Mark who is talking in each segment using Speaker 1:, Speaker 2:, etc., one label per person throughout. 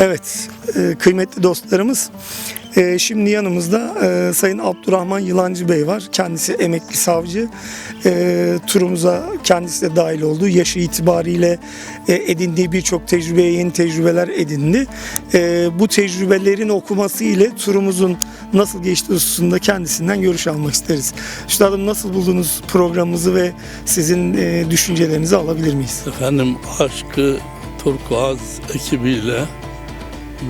Speaker 1: Evet, e, kıymetli dostlarımız. e, Şimdi yanımızda e, Sayın Abdurrahman Yılancı Bey var. Kendisi emekli savcı. Turumuza kendisi de dahil oldu. Yaşı itibariyle edindiği birçok tecrübeye yeni tecrübeler edindi. Bu tecrübelerin okuması ile turumuzun nasıl geçtiği hususunda kendisinden görüş almak isteriz. Üstadım nasıl buldunuz programımızı ve sizin düşüncelerinizi alabilir miyiz?
Speaker 2: Efendim Aşkı Turkuaz ekibiyle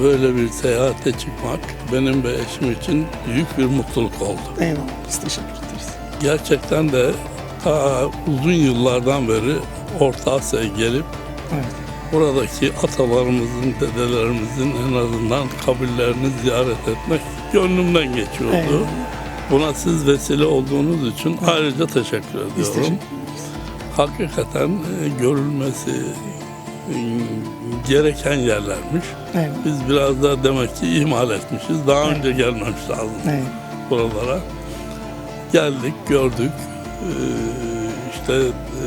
Speaker 2: böyle bir seyahate çıkmak benim ve eşim için büyük bir mutluluk oldu.
Speaker 1: Eyvallah, biz teşekkür ederiz.
Speaker 2: Gerçekten de ta uzun yıllardan beri Orta Asya'ya gelip
Speaker 1: Evet.
Speaker 2: buradaki atalarımızın, dedelerimizin en azından kabirlerini ziyaret etmek gönlümden geçiyordu.
Speaker 1: Eyvallah.
Speaker 2: Buna siz vesile olduğunuz için ayrıca teşekkür
Speaker 1: Biz
Speaker 2: ediyorum.
Speaker 1: teşekkür
Speaker 2: Hakikaten e, görülmesi gereken yerlermiş.
Speaker 1: Eyvallah.
Speaker 2: Biz biraz da demek ki ihmal etmişiz. Daha önce gelmemiş lazım
Speaker 1: Eyvallah.
Speaker 2: buralara. Geldik, gördük. Ee, işte e,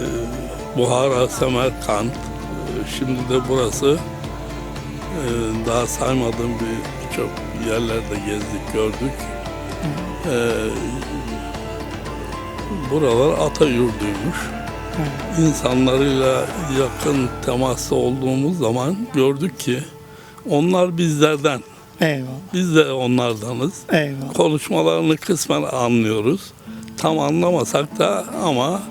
Speaker 2: Buhara, Semerkant, e, şimdi de burası. E, daha saymadığım bir birçok yerlerde gezdik, gördük. Ee, buralar ata yurduymuş. İnsanlarıyla yakın temaslı olduğumuz zaman gördük ki onlar bizlerden,
Speaker 1: Eyvallah.
Speaker 2: biz de onlardanız.
Speaker 1: Eyvallah.
Speaker 2: Konuşmalarını kısmen anlıyoruz. Tam anlamasak da ama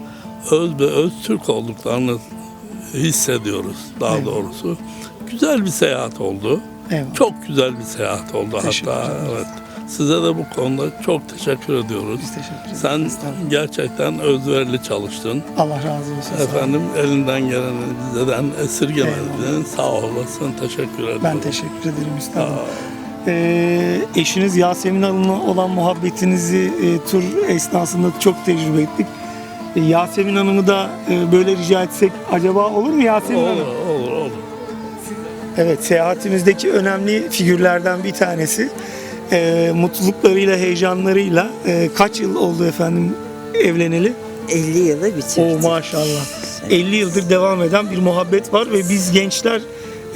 Speaker 2: öz ve öz Türk olduklarını hissediyoruz daha
Speaker 1: Evet.
Speaker 2: doğrusu. Güzel bir seyahat oldu.
Speaker 1: Eyvallah.
Speaker 2: Çok güzel bir seyahat oldu
Speaker 1: Teşekkür
Speaker 2: hatta. Evet. Size de bu konuda çok teşekkür ediyoruz.
Speaker 1: Biz teşekkür ederiz.
Speaker 2: Sen
Speaker 1: Estağfurullah.
Speaker 2: gerçekten özverili çalıştın.
Speaker 1: Allah razı olsun.
Speaker 2: Efendim elinden geleni bizden esirgemedin. Sağ olasın. Teşekkür ederim.
Speaker 1: Ben teşekkür ederim üstadım. Ee, eşiniz Yasemin Hanım'la olan muhabbetinizi e, tur esnasında çok tecrübe ettik. E, Yasemin Hanım'ı da e, böyle rica etsek acaba olur mu Yasemin
Speaker 2: Olur,
Speaker 1: Hanım?
Speaker 2: olur, olur.
Speaker 1: Evet, seyahatimizdeki önemli figürlerden bir tanesi. E, mutluluklarıyla, heyecanlarıyla e, kaç yıl oldu efendim evleneli?
Speaker 3: 50 yılı bitirdik.
Speaker 1: O maşallah. 50 yıldır devam eden bir muhabbet var ve biz gençler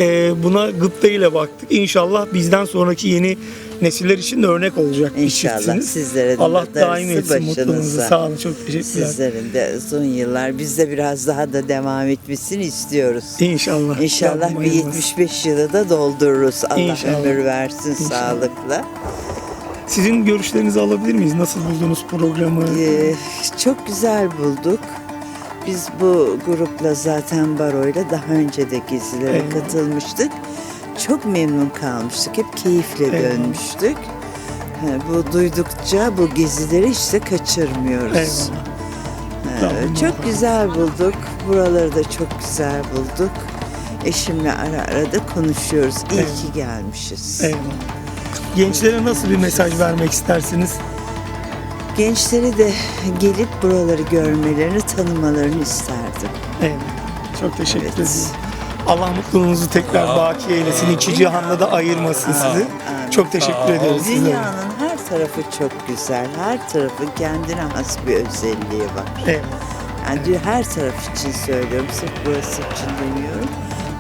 Speaker 1: e, buna gıpta ile baktık. İnşallah bizden sonraki yeni nesiller için de örnek olacak bir
Speaker 3: İnşallah
Speaker 1: çiftsiniz.
Speaker 3: sizlere de
Speaker 1: Allah daim etsin mutluluğunuzu.
Speaker 3: başınıza.
Speaker 1: Sağ olun, çok teşekkürler.
Speaker 3: Sizlerin de uzun yıllar biz de biraz daha da devam etmesini istiyoruz.
Speaker 1: İnşallah.
Speaker 3: İnşallah bir
Speaker 1: ayırmasın.
Speaker 3: 75 yılı da doldururuz. Allah
Speaker 1: İnşallah.
Speaker 3: ömür versin
Speaker 1: İnşallah.
Speaker 3: sağlıkla.
Speaker 1: Sizin görüşlerinizi alabilir miyiz? Nasıl buldunuz programı?
Speaker 3: Ee, çok güzel bulduk. Biz bu grupla zaten Baro'yla daha önce de gezilere
Speaker 1: Eyvallah.
Speaker 3: katılmıştık. Çok memnun kalmıştık. Hep keyifle
Speaker 1: Eyvallah.
Speaker 3: dönmüştük. Bu duydukça bu gezileri işte kaçırmıyoruz.
Speaker 1: Eyvallah.
Speaker 3: Ee, çok güzel bulduk. Buraları da çok güzel bulduk. Eşimle ara ara da konuşuyoruz. İyi
Speaker 1: Eyvallah.
Speaker 3: ki gelmişiz.
Speaker 1: Eyvallah. Gençlere nasıl bir mesaj vermek istersiniz?
Speaker 3: Gençleri de gelip buraları görmelerini, tanımalarını isterdim.
Speaker 1: Eyvallah. Çok teşekkür
Speaker 3: Evet.
Speaker 1: ederim. Allah mutluluğunuzu tekrar baki eylesin. İki cihanda da ayırmasın sizi. Çok teşekkür ediyoruz size.
Speaker 3: Dünyanın her tarafı çok güzel. Her tarafın kendine has bir özelliği var. Yani diyor, her taraf için söylüyorum. Sırf burası için demiyorum.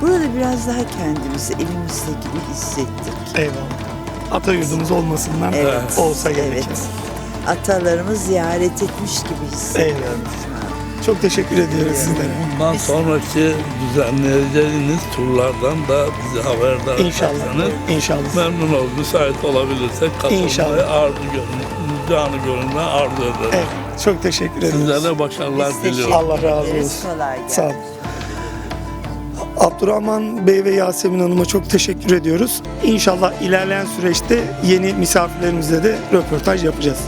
Speaker 3: Burada biraz daha kendimizi elimizde gibi hissettik.
Speaker 1: Eyvallah. Ata yurdumuz olmasından
Speaker 3: Evet.
Speaker 1: olsa gerekir.
Speaker 3: Evet. Atalarımı ziyaret etmiş gibi hissediyorum
Speaker 1: Eyvallah. Çok teşekkür ediyoruz sizlere.
Speaker 2: Bundan sonraki düzenleyeceğiniz turlardan da bizi haberdar
Speaker 1: İnşallah.
Speaker 2: ederseniz
Speaker 1: İnşallah.
Speaker 2: memnun olur. Müsait olabilirsek katılmayı
Speaker 1: İnşallah.
Speaker 2: arzu gönül, canı gönülden arzu ederim.
Speaker 1: Evet. Çok teşekkür ediyoruz.
Speaker 2: Sizlere başarılar
Speaker 3: Biz teşekkür
Speaker 2: diliyorum.
Speaker 1: Allah razı
Speaker 3: ederiz.
Speaker 1: olsun.
Speaker 3: Kolay gelsin.
Speaker 1: Sağ olun. Abdurrahman Bey ve Yasemin Hanım'a çok teşekkür ediyoruz. İnşallah ilerleyen süreçte yeni misafirlerimizle de röportaj yapacağız.